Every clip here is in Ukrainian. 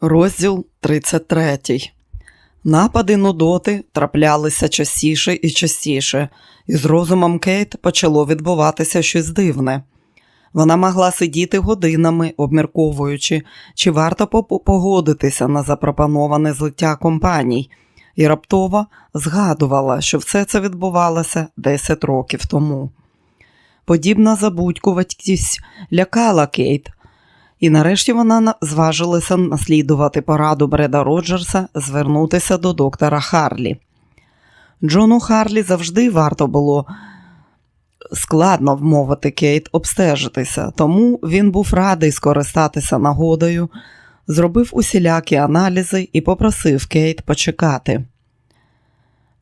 Розділ 33. Напади нудоти траплялися частіше і частіше, і з розумом Кейт почало відбуватися щось дивне. Вона могла сидіти годинами, обмірковуючи, чи варто погодитися на запропоноване злиття компаній, і раптово згадувала, що все це відбувалося 10 років тому. Подібна забудькуватість лякала Кейт, і нарешті вона зважилася наслідувати пораду Бреда Роджерса звернутися до доктора Харлі. Джону Харлі завжди варто було складно вмовити Кейт обстежитися, тому він був радий скористатися нагодою, зробив усілякі аналізи і попросив Кейт почекати.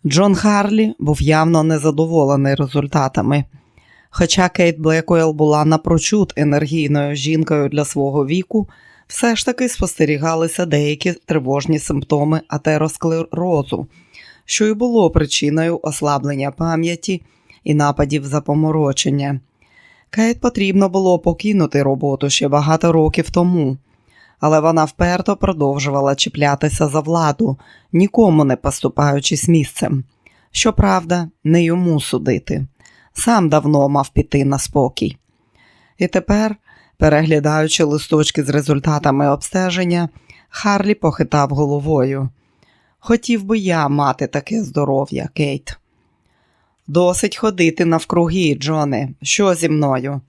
Джон Харлі був явно незадоволений результатами. Хоча Кейт Блекуел була напрочуд енергійною жінкою для свого віку, все ж таки спостерігалися деякі тривожні симптоми атеросклерозу, що й було причиною ослаблення пам'яті і нападів запоморочення. Кейт потрібно було покинути роботу ще багато років тому, але вона вперто продовжувала чіплятися за владу, нікому не поступаючись місцем. Щоправда, не йому судити сам давно мав піти на спокій. І тепер, переглядаючи листочки з результатами обстеження, Харлі похитав головою. Хотів би я мати таке здоров'я, Кейт. Досить ходити навкруги, Джоне, що зі мною?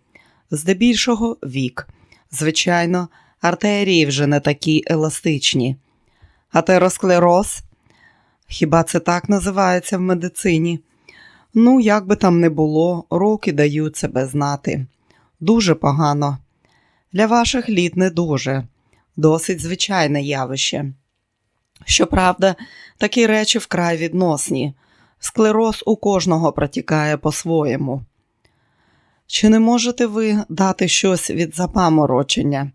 Здебільшого вік. Звичайно, артерії вже не такі еластичні. Атеросклероз? Хіба це так називається в медицині? Ну, як би там не було, роки дають себе знати. Дуже погано. Для ваших літ не дуже, досить звичайне явище. Щоправда, такі речі вкрай відносні. Склероз у кожного протікає по-своєму. Чи не можете ви дати щось від запаморочення?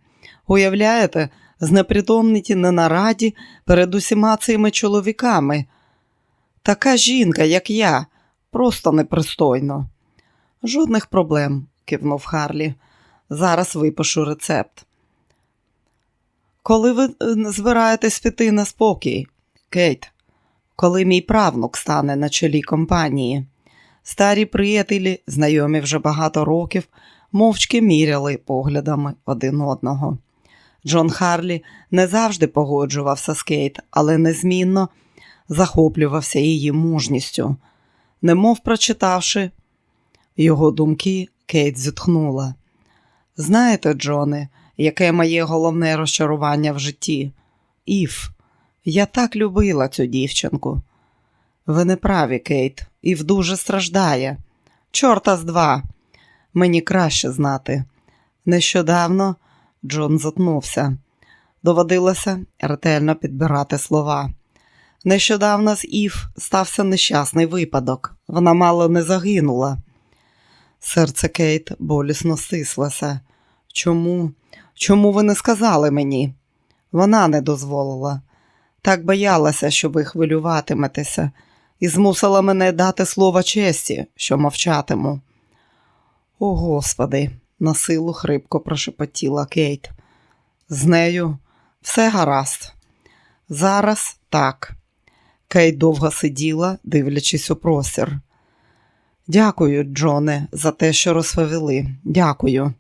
Уявляєте, знепритомніті не на раді перед усіма цими чоловіками? Така жінка, як я, Просто непристойно. Жодних проблем, кивнув Харлі. Зараз випишу рецепт. Коли ви е, збираєтесь піти на спокій, Кейт, коли мій правнук стане на чолі компанії, старі приятелі, знайомі вже багато років, мовчки міряли поглядами один одного. Джон Харлі не завжди погоджувався з Кейт, але незмінно захоплювався її мужністю немов прочитавши його думки, Кейт зітхнула. Знаєте, Джоне, яке моє головне розчарування в житті? Іф, я так любила цю дівчинку. Ви не праві, Кейт, Ів дуже страждає. Чорта з два. Мені краще знати. Нещодавно Джон затнувся. Доводилося ретельно підбирати слова. Нещодавно з Ів стався нещасний випадок. Вона мало не загинула. Серце Кейт болісно стислося. Чому? Чому ви не сказали мені? Вона не дозволила. Так боялася, що ви хвилюватиметеся, і змусила мене дати слово честі, що мовчатиму. О, Господи, на силу хрипко прошепотіла Кейт. З нею все гаразд. Зараз так. Кейт довго сиділа, дивлячись у простір. Дякую, Джоне, за те, що розповіли. Дякую.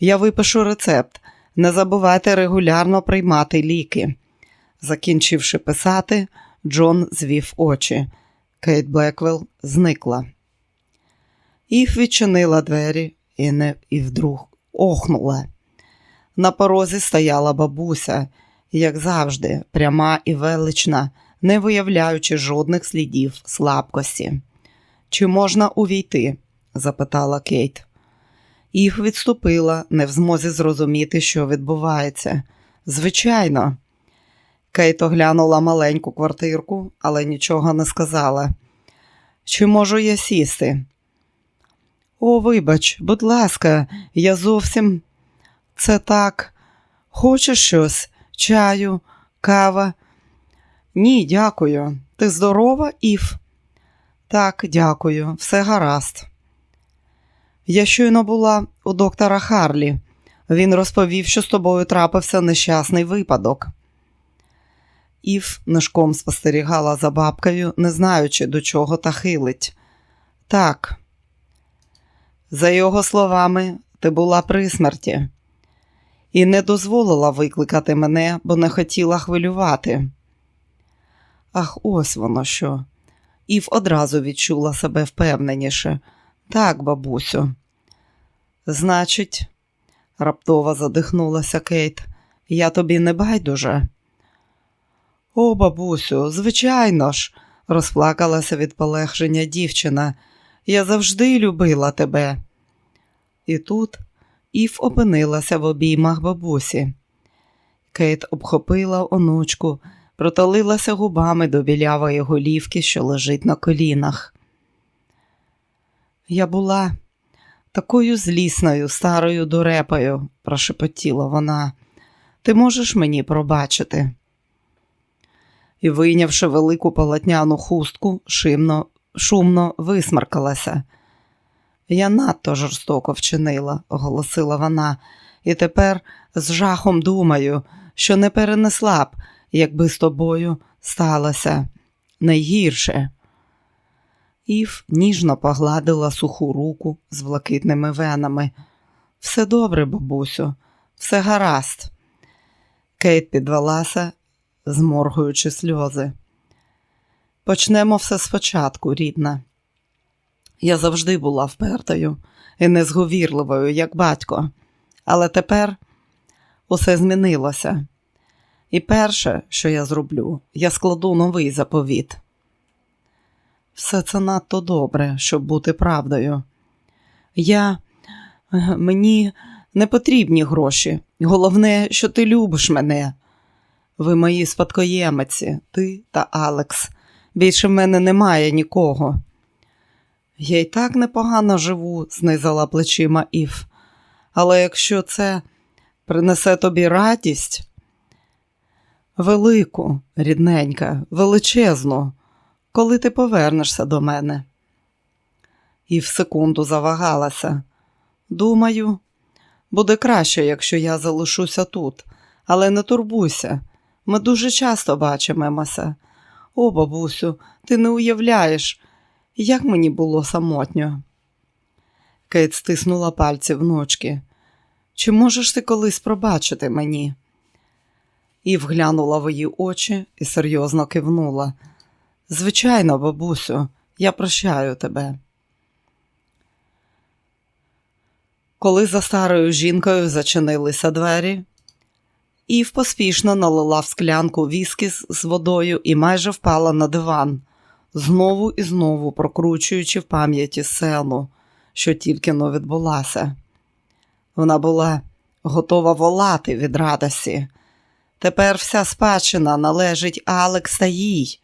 Я випишу рецепт. Не забувайте регулярно приймати ліки. Закінчивши писати, Джон звів очі. Кейт Блеквелл зникла. Іф відчинила двері і не і вдруг охнула. На порозі стояла бабуся, як завжди, пряма і велична не виявляючи жодних слідів слабкості. Чи можна увійти? запитала Кейт. Їх відступила, не в змозі зрозуміти, що відбувається. Звичайно, Кейт оглянула маленьку квартирку, але нічого не сказала. Чи можу я сісти? О, вибач, будь ласка, я зовсім це так. Хочеш щось? Чаю, кава? Ні, дякую. Ти здорова, Ів? Так, дякую, все гаразд. Я щойно була у доктора Харлі. Він розповів, що з тобою трапився нещасний випадок. Ів нишком спостерігала за бабкою, не знаючи, до чого та хилить. Так, за його словами, ти була при смерті і не дозволила викликати мене, бо не хотіла хвилювати. Ах, ось воно що. Ів одразу відчула себе впевненіше. Так, бабусю. Значить, раптово задихнулася Кейт, я тобі не байдуже. О, бабусю, звичайно ж, розплакалася від полегшення дівчина. Я завжди любила тебе. І тут Ів опинилася в обіймах бабусі. Кейт обхопила онучку, протолилася губами до білявої голівки, що лежить на колінах. Я була такою злісною, старою дурепою, прошепотіла вона. Ти можеш мені пробачити? І, вийнявши велику полотняну хустку, шимно, шумно висмаркалася. Я надто жорстоко вчинила, оголосила вона, і тепер з жахом думаю, що не перенесла б, якби з тобою сталося найгірше. Ів ніжно погладила суху руку з блакитними венами. Все добре, бабусю, все гаразд. Кейт підвелася, зморгуючи сльози. Почнемо все спочатку, рідна. Я завжди була впертою і незговірливою, як батько, але тепер усе змінилося. І перше, що я зроблю, я складу новий заповіт. Все це надто добре, щоб бути правдою. Я мені не потрібні гроші. Головне, що ти любиш мене. Ви мої спадкоємиці, ти та Алекс. Більше в мене немає нікого. Я й так непогано живу, знизала плечима Ів. Але якщо це принесе тобі радість, велику, рідненька, величезну, коли ти повернешся до мене. Ів секунду завагалася. Думаю, буде краще, якщо я залишуся тут, але не турбуйся. Ми дуже часто бачимемося. О, бабусю, ти не уявляєш, як мені було самотньо. Кейт стиснула пальці внучки. Чи можеш ти колись пробачити мені? І вглянула в її очі і серйозно кивнула. Звичайно, бабусю, я прощаю тебе. Коли за старою жінкою зачинилися двері, Ів поспішно налила в склянку віскі з водою і майже впала на диван, знову і знову прокручуючи в пам'яті сцену, що тільки но відбулася. Вона була готова волати від радості. Тепер вся спадщина належить Алекс та їй.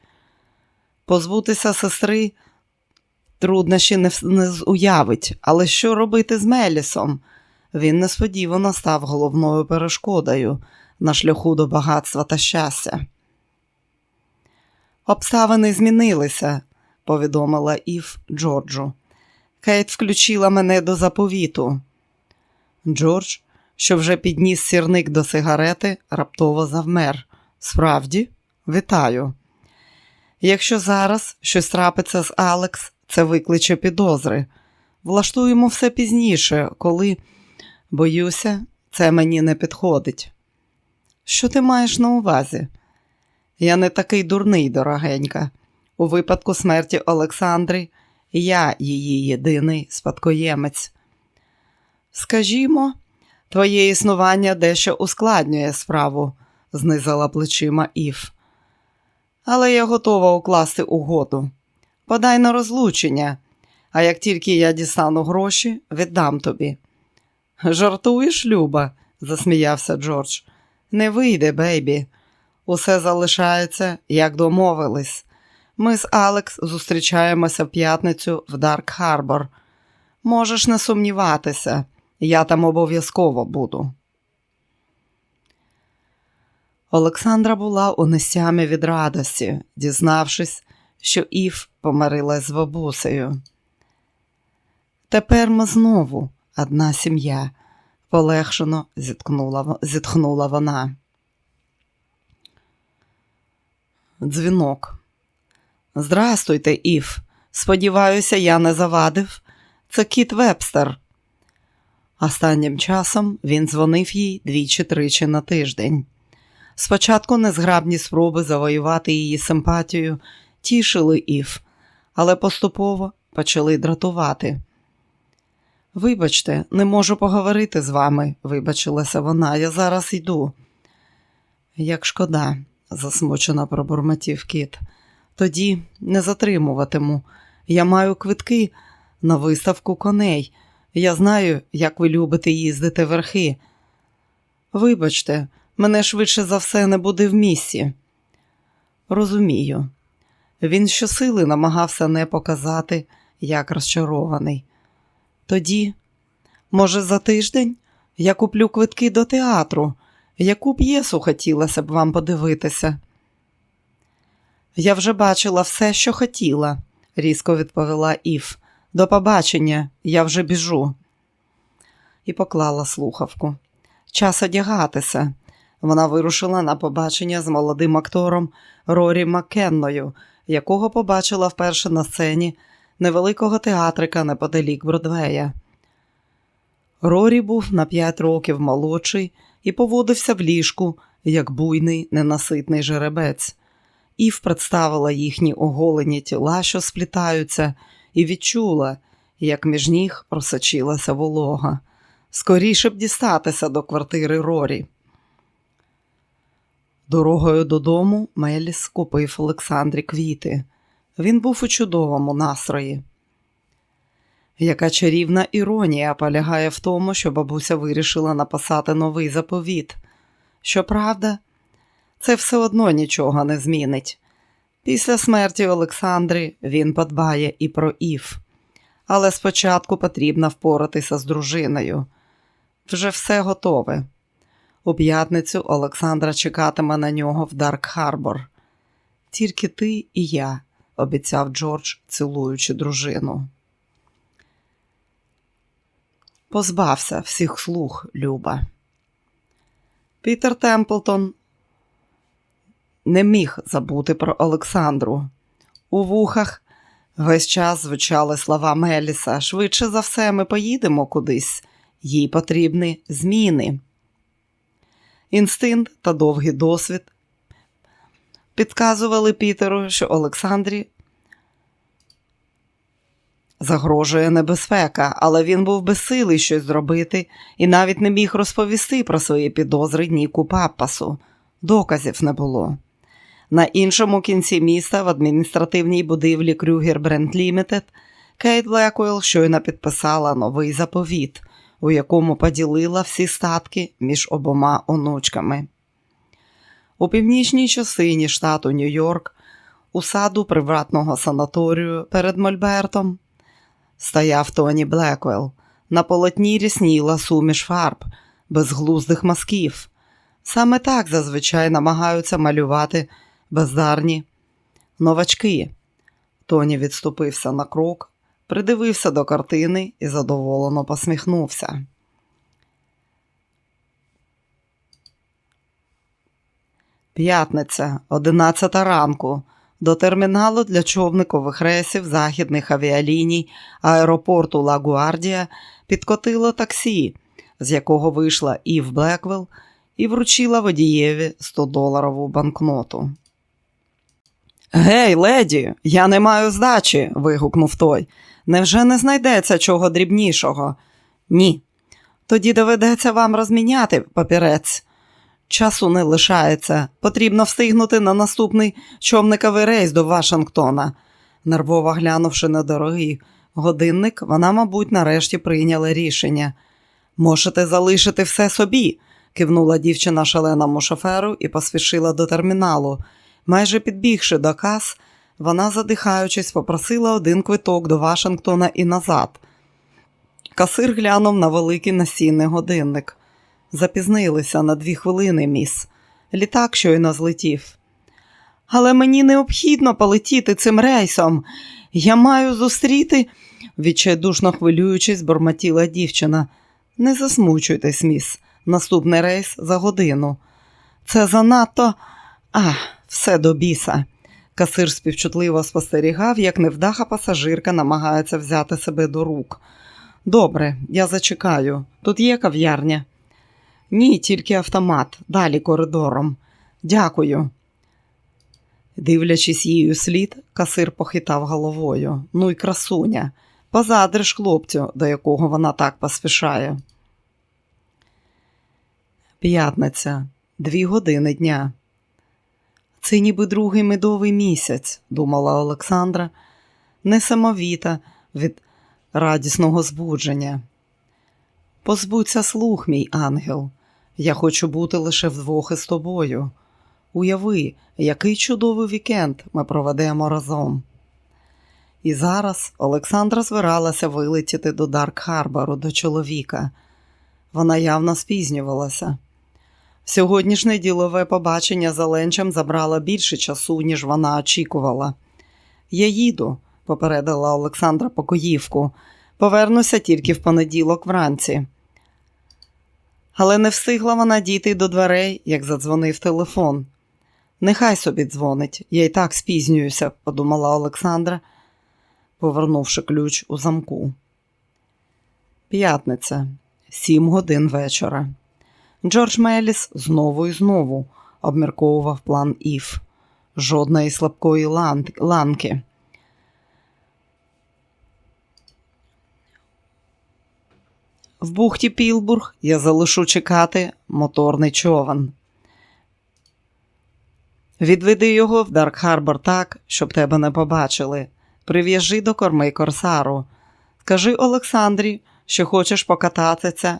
Позбутися сестри труднощі не, не уявить, але що робити з Мелісом? Він несподівано став головною перешкодою на шляху до багатства та щастя. Обставини змінилися, повідомила Ів Джорджу. Кейт включила мене до заповіту. Джордж, що вже підніс сірник до сигарети, раптово завмер. Справді, вітаю. Якщо зараз щось трапиться з Алекс, це викличе підозри. Влаштуємо все пізніше, коли, боюся, це мені не підходить. Що ти маєш на увазі? Я не такий дурний, дорогенька. У випадку смерті Олександри я її єдиний спадкоємець. Скажімо, твоє існування дещо ускладнює справу, знизила плечима Ів. Але я готова укласти угоду. Подай на розлучення, а як тільки я дістану гроші, віддам тобі. Жартуєш, Люба, засміявся Джордж. Не вийде, бейбі. Усе залишається, як домовились. Ми з Алекс зустрічаємося в п'ятницю в Дарк Харбор. Можеш не сумніватися, я там обов'язково буду. Олександра була у нестямі від радості, дізнавшись, що Ів помирилась з бабусею. Тепер ми знову одна сім'я, полегшено зітхнула, зітхнула вона. Дзвінок. Здрастуйте, Ів. Сподіваюся, я не завадив. Це Кіт Вебстер. Останнім часом він дзвонив їй двічі-тричі на тиждень. Спочатку незграбні спроби завоювати її симпатію тішили Ів, але поступово почали дратувати. Вибачте, не можу поговорити з вами, вибачилася вона, я зараз йду. Як шкода, засмучено пробурмотів кіт. Тоді не затримуватиму. Я маю квитки на виставку коней. Я знаю, як ви любите їздити верхи. Вибачте, мене швидше за все не буде в місці. Розумію. Він щосили намагався не показати, як розчарований. Тоді, може, за тиждень я куплю квитки до театру, яку п'єсу хотілося б вам подивитися. Я вже бачила все, що хотіла, різко відповіла Ів. До побачення, я вже біжу. І поклала слухавку. Час одягатися. Вона вирушила на побачення з молодим актором Рорі Маккенною, якого побачила вперше на сцені невеликого театрика неподалік Бродвея. Рорі був на п'ять років молодший і поводився в ліжку, як буйний, ненаситний жеребець. Ів представила їхні оголені тіла, що сплітаються, і відчула, як між ніг просочилася волога. Скоріше б дістатися до квартири Рорі. Дорогою додому Меліс купив Олександрі квіти. Він був у чудовому настрої. Яка чарівна іронія полягає в тому, що бабуся вирішила написати новий заповіт. Щоправда, це все одно нічого не змінить. Після смерті Олександри він подбає і про Ів. Але спочатку потрібно впоратися з дружиною. Вже все готове. У п'ятницю Олександра чекатиме на нього в Дарк Харбор. Тільки ти і я, обіцяв Джордж, цілуючи дружину. Позбався всіх слух, Люба. Пітер Темплтон не міг забути про Олександру. У вухах весь час звучали слова Меліса. Швидше за все, ми поїдемо кудись, їй потрібні зміни. Інстинкт та довгий досвід підказували Пітеру, що Олександрі загрожує небезпека, але він був безсилий щось зробити і навіть не міг розповісти про свої підозри Ніку Паппасу. Доказів не було. На іншому кінці міста в адміністративній будівлі Крюгер Бренд Лімітед Кейт Блекуел щойно підписала новий заповіт, у якому поділила всі статки між обома онучками. У північній частині штату Нью-Йорк, у саду приватного санаторію перед Мольбертом, стояв Тоні Блеквелл. На полотні рісніла суміш фарб, безглуздих мазків. Саме так зазвичай намагаються малювати бездарні новачки. Тоні відступився на крок, придивився до картини і задоволено посміхнувся. П'ятниця, одинадцята ранку. До терміналу для човникових рейсів західних авіаліній аеропорту Лагуардія підкотило таксі, з якого вийшла Ів Блеквелл і вручила водієві 100-доларову банкноту. Гей, леді, я не маю здачі. вигукнув той. Невже не знайдеться чого дрібнішого? Ні. Тоді доведеться вам розміняти папірець. Часу не лишається. Потрібно встигнути на наступний човниковий рейс до Вашингтона. Нервово глянувши на дорогий годинник, вона, мабуть, нарешті прийняла рішення. Можете залишити все собі, кивнула дівчина шаленому шоферу і поспішила до терміналу. Майже підбігши до кас, вона, задихаючись, попросила один квиток до Вашингтона і назад. Касир глянув на великий насінний годинник. Запізнилися на дві хвилини, міс. Літак щойно злетів. Але мені необхідно полетіти цим рейсом. Я маю зустріти, відчайдушно хвилюючись, бормотіла дівчина. Не засмучуйтесь, міс. Наступний рейс за годину. Це занадто. А, Все до біса. Касир співчутливо спостерігав, як невдаха пасажирка намагається взяти себе до рук. Добре, я зачекаю. Тут є кав'ярня? Ні, тільки автомат, далі коридором. Дякую. Дивлячись її слід, касир похитав головою. Ну й красуня. Позадриш хлопцю, до якого вона так поспішає. П'ятниця, дві години дня. Це ніби другий медовий місяць, думала Олександра, несамовіта від радісного збудження. Позбудься слух, мій ангел. Я хочу бути лише вдвох із тобою. Уяви, який чудовий вікенд ми проведемо разом. І зараз Олександра збиралася вилетіти до Дарк Харбору до чоловіка. Вона явно спізнювалася. Сьогоднішнє ділове побачення за ленчем забрало більше часу, ніж вона очікувала. Я їду, попередила Олександра Покоївку. Повернуся тільки в понеділок вранці. Але не встигла вона дійти до дверей, як задзвонив телефон. Нехай собі дзвонить, я й так спізнююся, подумала Олександра, повернувши ключ у замку. П'ятниця, сім годин вечора. Джордж Меліс знову і знову обмірковував план Ів. Жодної слабкої ланки. В бухті Пілбург я залишу чекати моторний човен. Відведи його в Дарк Харбор так, щоб тебе не побачили. Прив'яжи до корми корсару. Скажи Олександрі, що хочеш покататися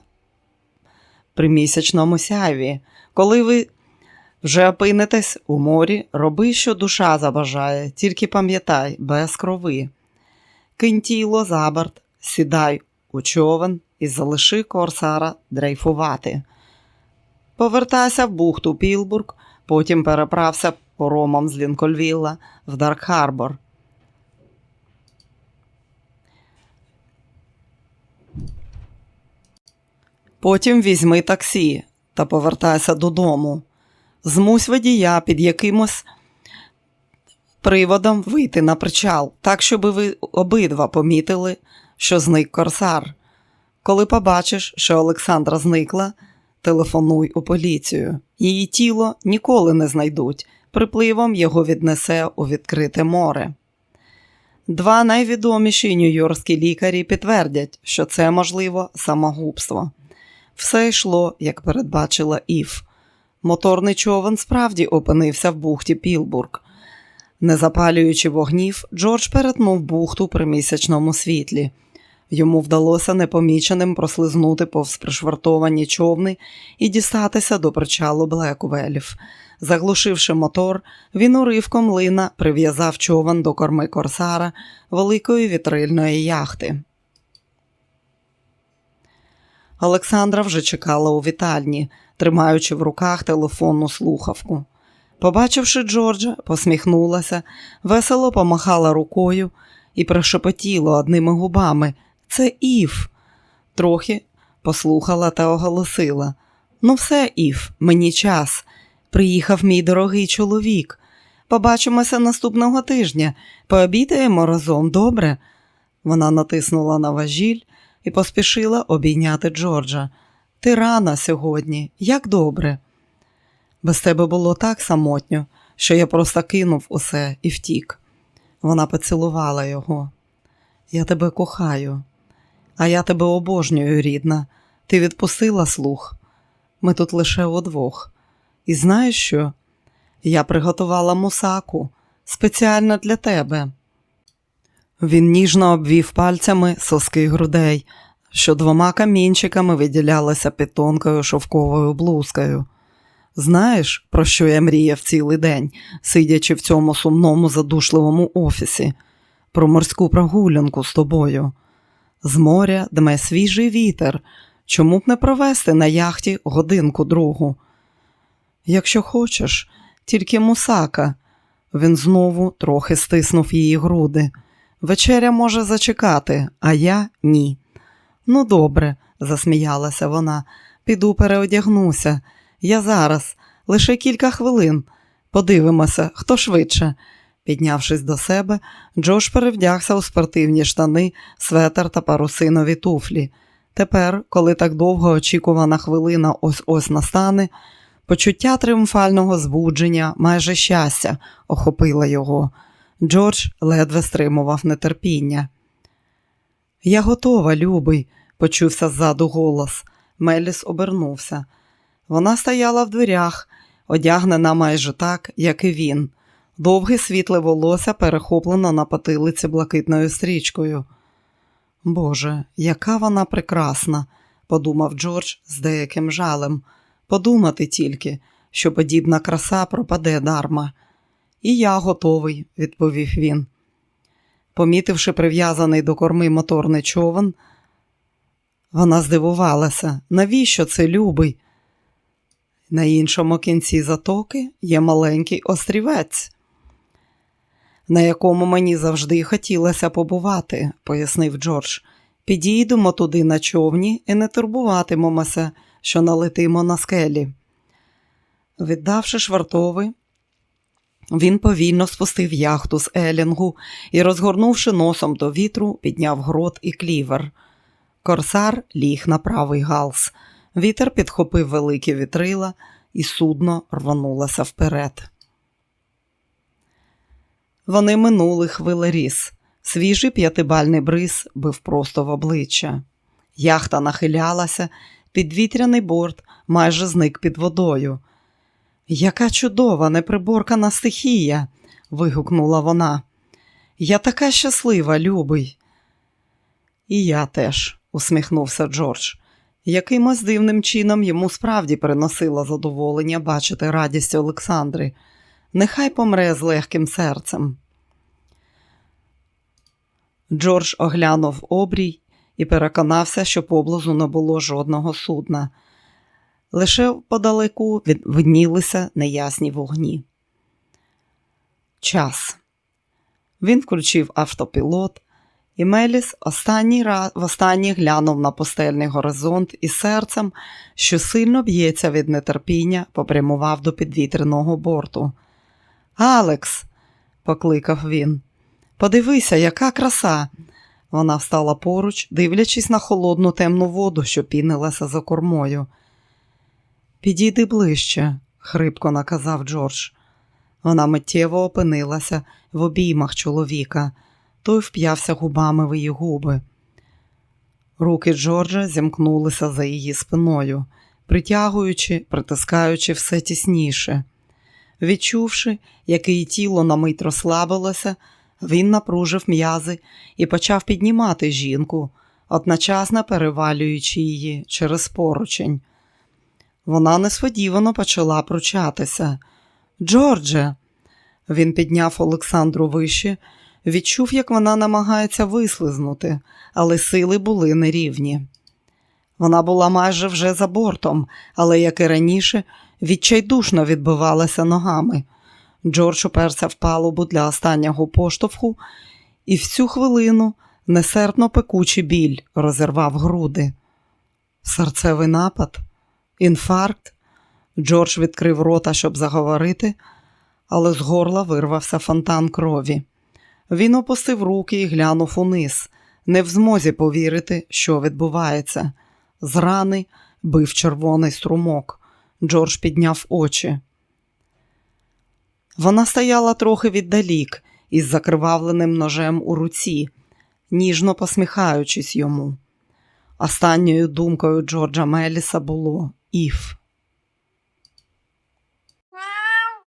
при місячному сяйві. Коли ви вже опинитесь у морі, роби, що душа забажає, тільки пам'ятай, без крови. Кинь тіло за борт, сідай у човен і залиши корсара дрейфувати. Повертайся в бухту Пілбург, потім переправся поромом з Лінкольвілла в Дарк-Харбор. Потім візьми таксі та повертайся додому. Змусь водія під якимось приводом вийти на причал, так, щоб ви обидва помітили, що зник корсар. Коли побачиш, що Олександра зникла, телефонуй у поліцію. Її тіло ніколи не знайдуть. Припливом його віднесе у відкрите море. Два найвідоміші нью-йоркські лікарі підтвердять, що це можливо самогубство. Все йшло, як передбачила Ів. Моторний човен справді опинився в бухті Пілбург. Не запалюючи вогнів, Джордж перетнув бухту при місячному світлі. Йому вдалося непоміченим прослизнути повз пришвартовані човни і дістатися до причалу Блеквелів. Заглушивши мотор, він уривком лина прив'язав човен до корми корсара великої вітрильної яхти. Олександра вже чекала у вітальні, тримаючи в руках телефонну слухавку. Побачивши Джорджа, посміхнулася, весело помахала рукою і прошепотіла одними губами Це Ів. Трохи послухала та оголосила Ну, все, Ів, мені час. Приїхав мій дорогий чоловік. Побачимося наступного тижня. Пообідаємо разом, добре? Вона натиснула на важіль і поспішила обійняти Джорджа. Ти рана сьогодні, як добре. Без тебе було так самотньо, що я просто кинув усе і втік. Вона поцілувала його. Я тебе кохаю, а я тебе обожнюю, рідна. Ти відпустила слух. Ми тут лише удвох. І знаєш що? Я приготувала мусаку спеціально для тебе. Він ніжно обвів пальцями соски грудей, що двома камінчиками виділялися під тонкою шовковою блузкою. Знаєш, про що я мріяв цілий день, сидячи в цьому сумному задушливому офісі, про морську прогулянку з тобою. З моря дме свіжий вітер. Чому б не провести на яхті годинку другу? Якщо хочеш, тільки мусака. Він знову трохи стиснув її груди. Вечеря може зачекати, а я ні. Ну, добре, засміялася вона. Піду переодягнуся. Я зараз, лише кілька хвилин. Подивимося, хто швидше. Піднявшись до себе, Джош перевдягся у спортивні штани, светер та парусинові туфлі. Тепер, коли так довго очікувана хвилина ось ось настане, почуття тріумфального збудження, майже щастя, охопило його. Джордж ледве стримував нетерпіння. Я готова, любий, почувся ззаду голос. Меліс обернувся. Вона стояла в дверях, одягнена майже так, як і він. Довге світле волосся перехоплено на потилиці блакитною стрічкою. Боже, яка вона прекрасна, подумав Джордж з деяким жалем. Подумати тільки, що подібна краса пропаде дарма. І я готовий, відповів він. Помітивши прив'язаний до корми моторний човен, вона здивувалася, навіщо це любий? На іншому кінці затоки є маленький острівець, на якому мені завжди хотілося побувати, пояснив Джордж. Підійдемо туди на човні і не турбуватимемося, що налетимо на скелі. Віддавши швартовий, він повільно спустив яхту з Елінгу і, розгорнувши носом до вітру, підняв грот і клівер. Корсар ліг на правий галс. Вітер підхопив великі вітрила, і судно рванулося вперед. Вони минули хвилеріз. Свіжий п'ятибальний бриз бив просто в обличчя. Яхта нахилялася, підвітряний борт майже зник під водою. Яка чудова, неприборкана стихія. вигукнула вона. Я така щаслива, любий. І я теж, усміхнувся Джордж. Якимось дивним чином йому справді приносило задоволення бачити радість Олександри. Нехай помре з легким серцем. Джордж оглянув обрій і переконався, що поблизу не було жодного судна. Лише подалеку виднілися неясні вогні. Час. Він включив автопілот, і Меліс останній раз, востаннє глянув на пустельний горизонт і серцем, що сильно б'ється від нетерпіння, попрямував до підвітряного борту. Алекс, покликав він, подивися, яка краса. Вона встала поруч, дивлячись на холодну темну воду, що пінилася за кормою. Підійди ближче, хрипко наказав Джордж. Вона миттєво опинилася в обіймах чоловіка, той вп'явся губами в її губи. Руки Джорджа зімкнулися за її спиною, притягуючи, притискаючи все тісніше. Відчувши, як її тіло на мить розслабилося, він напружив м'язи і почав піднімати жінку, одночасно перевалюючи її через поручень. Вона несподівано почала пручатися. Джордже, він підняв Олександру вище, відчув, як вона намагається вислизнути, але сили були нерівні. Вона була майже вже за бортом, але, як і раніше, відчайдушно відбивалася ногами. Джордж уперся в палубу для останнього поштовху, і в цю хвилину несерпно пекучий біль розірвав груди. Серцевий напад, інфаркт. Джордж відкрив рота, щоб заговорити, але з горла вирвався фонтан крові. Він опустив руки і глянув униз, не в змозі повірити, що відбувається. З рани бив червоний струмок. Джордж підняв очі. Вона стояла трохи віддалік із закривавленим ножем у руці, ніжно посміхаючись йому. Останньою думкою Джорджа Меліса було Іф.